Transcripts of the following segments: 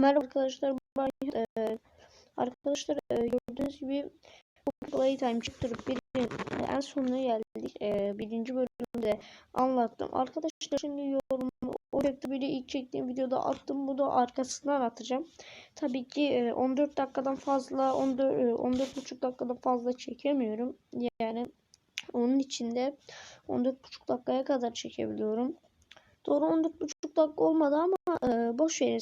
Merhaba arkadaşlar. Ben, e, arkadaşlar e, gördüğünüz gibi Playtime Chapter 1'in en sonuna geldik. E, birinci bölümde anlattım. Arkadaşlar şimdi yorum o Chapter 1'i ilk çektiğim videoda attım. Bu da arkasından atacağım. Tabii ki e, 14 dakikadan fazla 14 e, 14,5 dakikadan fazla çekemiyorum. Yani onun içinde 14,5 dakikaya kadar çekebiliyorum. Doğru 14,5 dakika olmadı ama e, boş verin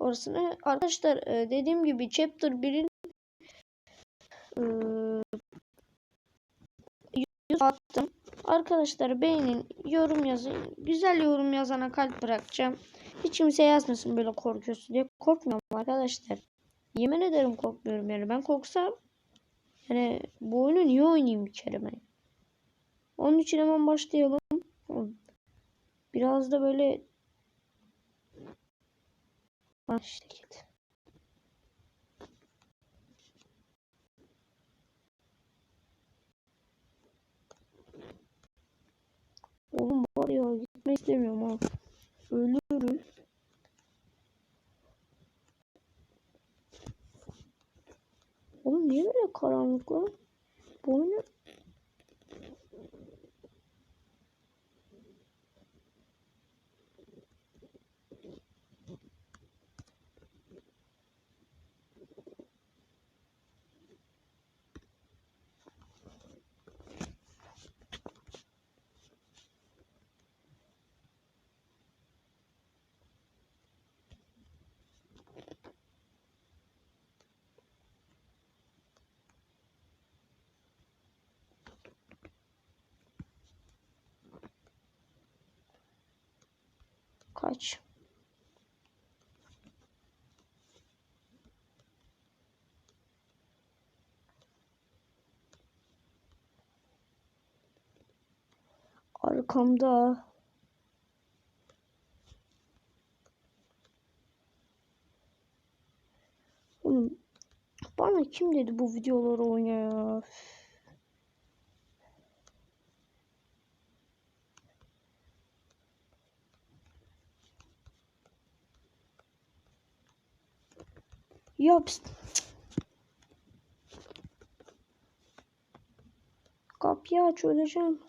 orasını. Arkadaşlar e, dediğim gibi Chapter 1'in e, attım. Arkadaşlar beğenin, yorum yazın. Güzel yorum yazana kalp bırakacağım. Hiç kimse yazmasın böyle korkuyorsun diye. Korkmuyorum arkadaşlar. Yemin ederim korkmuyorum yani. Ben korksam yani bu oyunu niye oynayayım bir kere ben? Onun için hemen başlayalım. Biraz da böyle Bak işte git. Oğlum var ya gitmek istemiyorum ha. Ölürüm. Oğlum niye böyle karanlık lan? Bu oyunu kaç? Arkamda. Oğlum, bana kim dedi bu videoları oyna? Ya pst. Kapıyı aç öleceğim.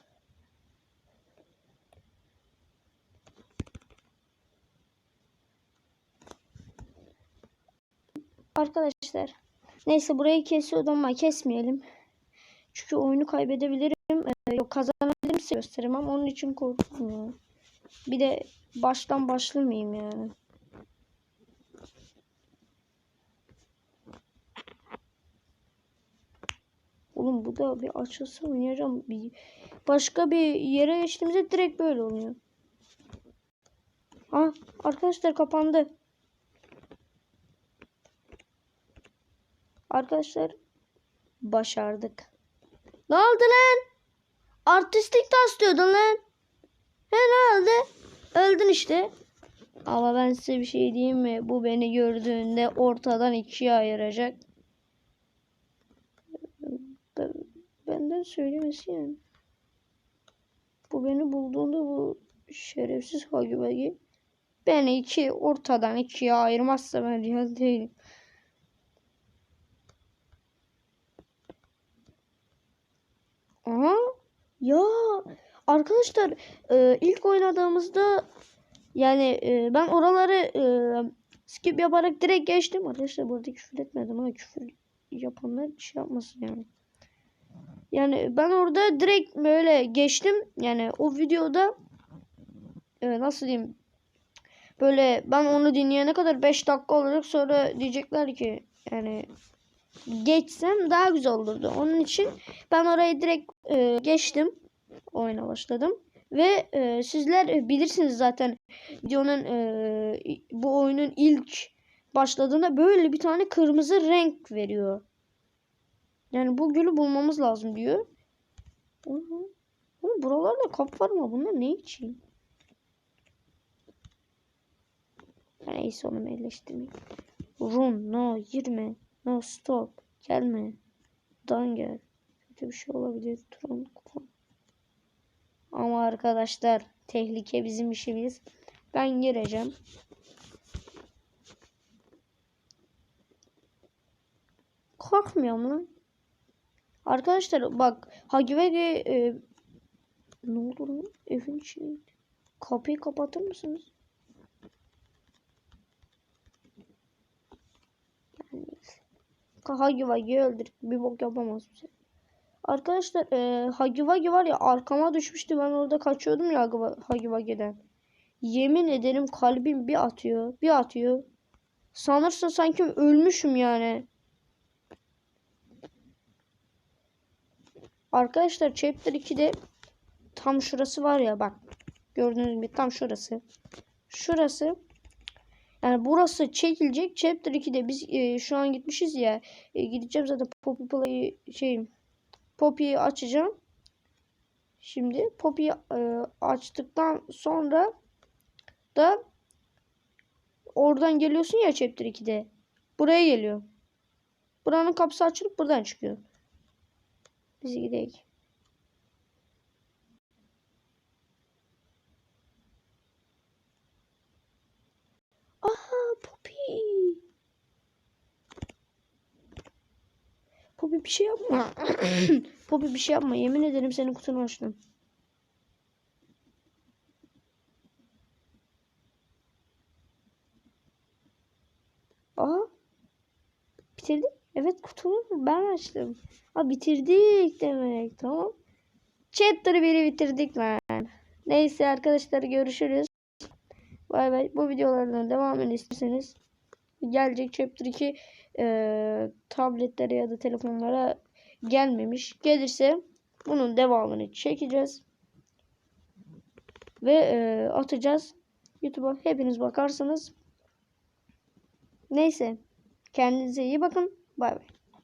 Arkadaşlar. Neyse burayı kesiyordum ama kesmeyelim. Çünkü oyunu kaybedebilirim. Ee, yok kazanabilirim size gösteremem. Onun için korkuyorum. Bir de baştan başlamayayım yani. Oğlum bu da bir açılsa oynayacağım. Bir başka bir yere geçtiğimizde direkt böyle oluyor. Ha arkadaşlar kapandı. Arkadaşlar başardık. Ne oldu lan? Artistik taslıyordun lan. He ne oldu? Öldün işte. Ama ben size bir şey diyeyim mi? Bu beni gördüğünde ortadan ikiye ayıracak. Benden söylemesi yani. Bu beni bulduğunda bu şerefsiz Hagi Bagi beni iki ortadan ikiye ayırmazsa ben real değilim. Aha ya arkadaşlar e, ilk oynadığımızda yani e, ben oraları e, skip yaparak direkt geçtim. Arkadaşlar burada küfür etmedim ama küfür yapanlar şey yapmasın yani. Yani ben orada direkt böyle geçtim. Yani o videoda e, nasıl diyeyim böyle ben onu dinleyene kadar 5 dakika olacak sonra diyecekler ki yani geçsem daha güzel olurdu. Onun için ben orayı direkt e, geçtim. Oyuna başladım. Ve e, sizler bilirsiniz zaten videonun e, bu oyunun ilk başladığında böyle bir tane kırmızı renk veriyor. Yani bu gölü bulmamız lazım diyor. Oğlum buralarda kap var mı? Bunlar ne için? Neyse onu eleştirmeyeyim. Run, no, girme, no, stop, gelme, dan gel. Kötü bir şey olabilir. Tron, kupon. Ama arkadaşlar tehlike bizim işimiz. Ben gireceğim. Korkmuyorum lan. Arkadaşlar bak Hagivege e, ne oldu lan? Evin içine. Kapıyı kapatır mısınız? Yani Hagivagi'yi öldürdük. Bir bok yapamaz bize. Arkadaşlar e, Hagivagi var ya arkama düşmüştü. Ben orada kaçıyordum ya Hagiva- Hagivagi'den. Yemin ederim kalbim bir atıyor. Bir atıyor. Sanırsa sanki ölmüşüm yani. Arkadaşlar Chapter 2'de tam şurası var ya bak. Gördüğünüz gibi tam şurası. Şurası. Yani burası çekilecek. Chapter 2'de biz e, şu an gitmişiz ya. E, gideceğim zaten Poppy Play'i şey Poppy'yi açacağım. Şimdi Poppy'yi e, açtıktan sonra da oradan geliyorsun ya Chapter 2'de. Buraya geliyor. Buranın kapısı açılıp buradan çıkıyor. Biz gidelim. Aha Poppy. Poppy bir şey yapma. Poppy bir şey yapma. Yemin ederim senin kutunu açtım. Aha. Bitirdik. Evet kutumu ben açtım. Ha bitirdik demek. Tamam. Chapter 1'i bitirdik lan. Neyse arkadaşlar görüşürüz. Bay bay. Bu videolardan devamını isterseniz gelecek Chapter 2 e, tabletlere ya da telefonlara gelmemiş. Gelirse bunun devamını çekeceğiz. Ve e, atacağız. YouTube'a hepiniz bakarsanız. Neyse. Kendinize iyi bakın. Bay bay.